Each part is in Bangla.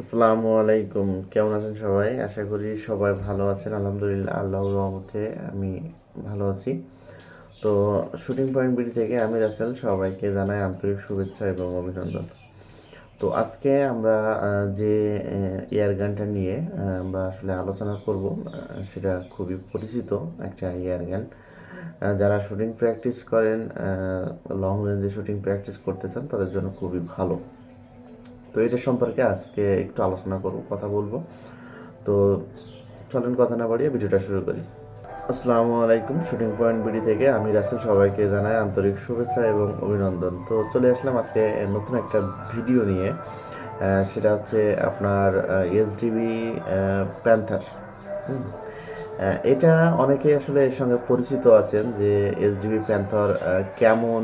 আসসালামু আলাইকুম। কেমন আছেন সবাই? আশা করি সবাই ভালো আছেন। আলহামদুলিল্লাহ, আল্লাহর রহমতে আমি ভালো আছি। তো শুটিং পয়েন্ট বিডি থেকে আমি রাসেল, সবাইকে জানাই আন্তরিক শুভেচ্ছা এবং অভিনন্দন। তো আজকে আমরা যে এয়ার গানটা নিয়ে আমরা আসলে আলোচনা করব সেটা খুবই পরিচিত একটা এয়ার গান। যারা শুটিং প্র্যাকটিস করেন লং রেঞ্জে শুটিং প্র্যাকটিস করতে চান, তাদের জন্য খুবই ভালো। তো এটা সম্পর্কে আজকে একটু আলোচনা করব, কথা বলব। তো চলেন কথা না বাড়িয়ে ভিডিওটা শুরু করি। আসসালামু আলাইকুম, শুটিং পয়েন্ট বিডি থেকে আমি রাসেল, সবাইকে জানাই আন্তরিক শুভেচ্ছা এবং অভিনন্দন। তো চলে আসলাম আজকে নতুন একটা ভিডিও নিয়ে সেটা হচ্ছে আপনার এসডিবি প্যান্থার। এটা অনেকে আসলে এর সঙ্গে পরিচিত আছেন যে এসডিবি, প্যান্থর কেমন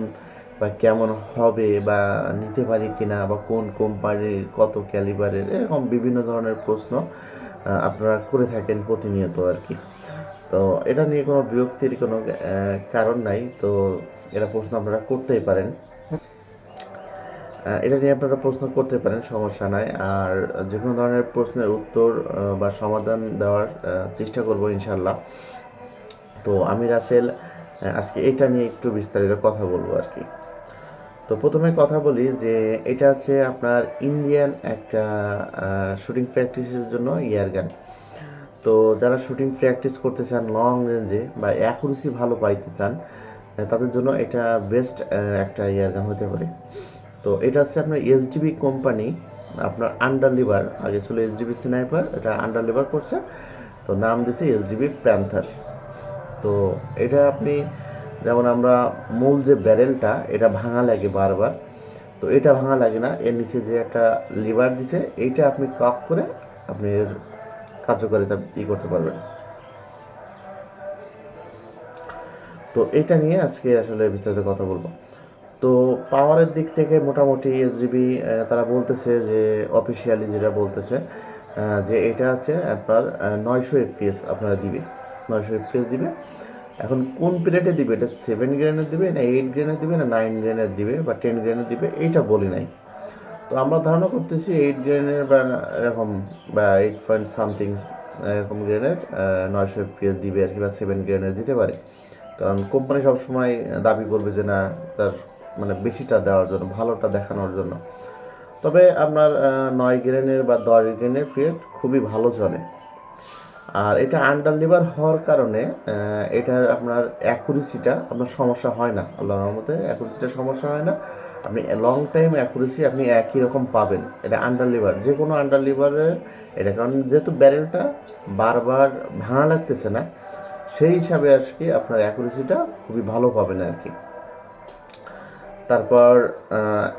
বা কেমন হবে বা নিতে পারি কিনা বা কোন কোম্পানির কত ক্যালিবারের, এরকম বিভিন্ন ধরনের প্রশ্ন আপনারা করে থাকেন প্রতিনিয়ত আর কি। তো এটা নিয়ে কোনো বিরক্তির কোনো কারণ নাই। তো এটা প্রশ্ন আপনারা করতেই পারেন। এটা নিয়ে আপনারা প্রশ্ন করতে পারেন, সমস্যা নাই। আর যে কোনো ধরনের প্রশ্নের উত্তর বা সমাধান দেওয়ার চেষ্টা করব ইনশাল্লাহ তো আমি রাসেল আজকে এটা নিয়ে একটু বিস্তারিত কথা বলব আর কি। তো প্রথমে কথা বলি যে এটা হচ্ছে আপনার ইন্ডিয়ান একটা শুটিং প্র্যাকটিসের জন্য ইয়ার গান। তো যারা শুটিং প্র্যাকটিস করতে চান লং রেঞ্জে বা অ্যাকুরেসি ভালো পাইতে চান তাদের জন্য এটা বেস্ট একটা ইয়ার গান হতে পারে। তো এটা হচ্ছে আপনার এসডিবি কোম্পানি আপনার আন্ডার লিভার আগে ছিল এসডিবি স্নাইপার এটা আন্ডার লিভার করছে। তো নাম দিয়েছে এসডিবি প্যান্থার তো এটা আপনি যেমন আমরা মূল যে ব্যারেলটা, এটা ভাঙা লাগে বারবার। তো এটা ভাঙা লাগে না, এর নিচে যে একটা লিভার দিছে, এইটা আপনি কক করে আপনি এর কার্যকারিতা ই করতে পারবেন। তো এটা নিয়ে আজকে আসলে বিস্তারিত কথা বলব। তো পাওয়ারের দিক থেকে মোটামুটি এসডিবি তারা বলতেছে যে অফিসিয়ালি যেটা বলতেছে যে এটা হচ্ছে আপনার নয়শো এফপিএস আপনারা দিবে। নয়শো এফপিএস দিবে। এখন কোন প্লেটে দিবে? এটা সেভেন গ্রেনের দিবে, না এইট গ্রেনের দিবে, না নাইন গ্রেনের দিবে, বা টেন গ্রেনের দিবে? এইটা বলি নাই। তো আমরা ধারণা করতেছি এইট গ্রেনের বা এরকম বা এইট পয়েন্ট সামথিং এরকম গ্রেনের নয়শো পিএস দিবে আর কি, বা সেভেন গ্রেনের দিতে পারে। কারণ কোম্পানি সবসময় দাবি করবে যে না, তার মানে বেশিটা দেওয়ার জন্য, ভালোটা দেখানোর জন্য। তবে আপনার নয় গ্রেনের বা দশ গ্রেনের ফিট খুবই ভালো চলে। আর এটা আন্ডার লিভার হওয়ার কারণে এটার আপনার অ্যাকুরেসিটা, আপনার সমস্যা হয় না। আল্লাহর রহমতে অ্যাকুরেসিটা সমস্যা হয় না। আপনি লং টাইম অ্যাকুরেসি আপনি একই রকম পাবেন। এটা আন্ডার লিভার যে কোনো আন্ডার লিভারের এটা কারণ যেহেতু ব্যারেলটা বারবার ভাঙা লাগতেছে না, সেই হিসাবে আর কি আপনার অ্যাকুরেসিটা খুবই ভালো পাবেন আর কি। তারপর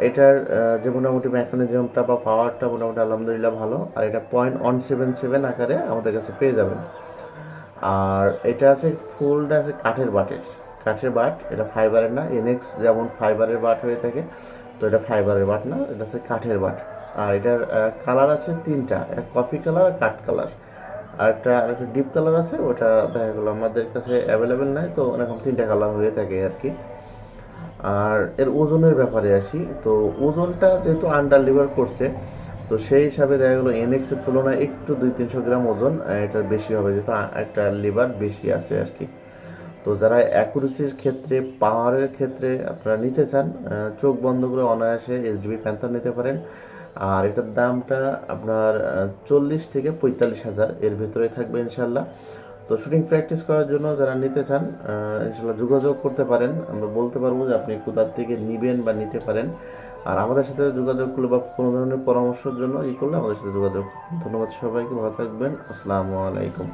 এটার যে মোটামুটি মেকানিজমটা বা পাওয়ারটা মোটামুটি আলহামদুলিল্লাহ ভালো, আর এটা পয়েন্ট ওয়ান সেভেন সেভেন আকারে আমাদের কাছে পেয়ে যাবেন। আর এটা আছে ফুলটা আছে কাঠের বাটের, কাঠের বাট, এটা ফাইবারের না এনএক্স যেমন ফাইবারের বাট হয়ে থাকে, তো এটা ফাইবারের বাট না, এটা আছে কাঠের বাট। আর এটার কালার আছে তিনটা, এটা কফি কালার আর কাঠ কালার আর একটা আর একটা ডিপ কালার আছে, ওটা দেখা গেলো আমাদের কাছে অ্যাভেলেবেল নাই, তো এরকম তিনটা কালার হয়ে থাকে আর কি। আর এর ওজনের ব্যাপারে আসি, তো ওজনটা যেহেতু আন্ডার লিভার করছে, তো সেই হিসাবে দেখা গেলো এনএক্সের তুলনায় একটু দুই তিনশো গ্রাম ওজন এটার বেশি হবে যেহেতু একটা লিভার বেশি আছে আর কি। তো যারা অ্যাকুরেসির ক্ষেত্রে পাওয়ারের ক্ষেত্রে আপনারা নিতে চান চোখ বন্ধ করে অনায়াসে এইচডিবি প্যান্থার নিতে পারেন। আর এটার দামটা আপনার চল্লিশ থেকে পঁয়তাল্লিশ হাজার, এর ভেতরে থাকবে ইনশাল্লাহ। তো শুটিং প্র্যাকটিস করার জন্য যারা নিতে চান ইনশাল্লাহ যোগাযোগ করতে পারেন। আমরা বলতে পারব যে আপনি কোথার থেকে নিবেন বা নিতে পারেন। আর আমাদের সাথে যোগাযোগ করলে বা কোনো ধরনের পরামর্শের জন্য ই করলে আমাদের সাথে যোগাযোগ ধন্যবাদ সবাইকে, ভালো থাকবেন। আসসালামু আলাইকুম।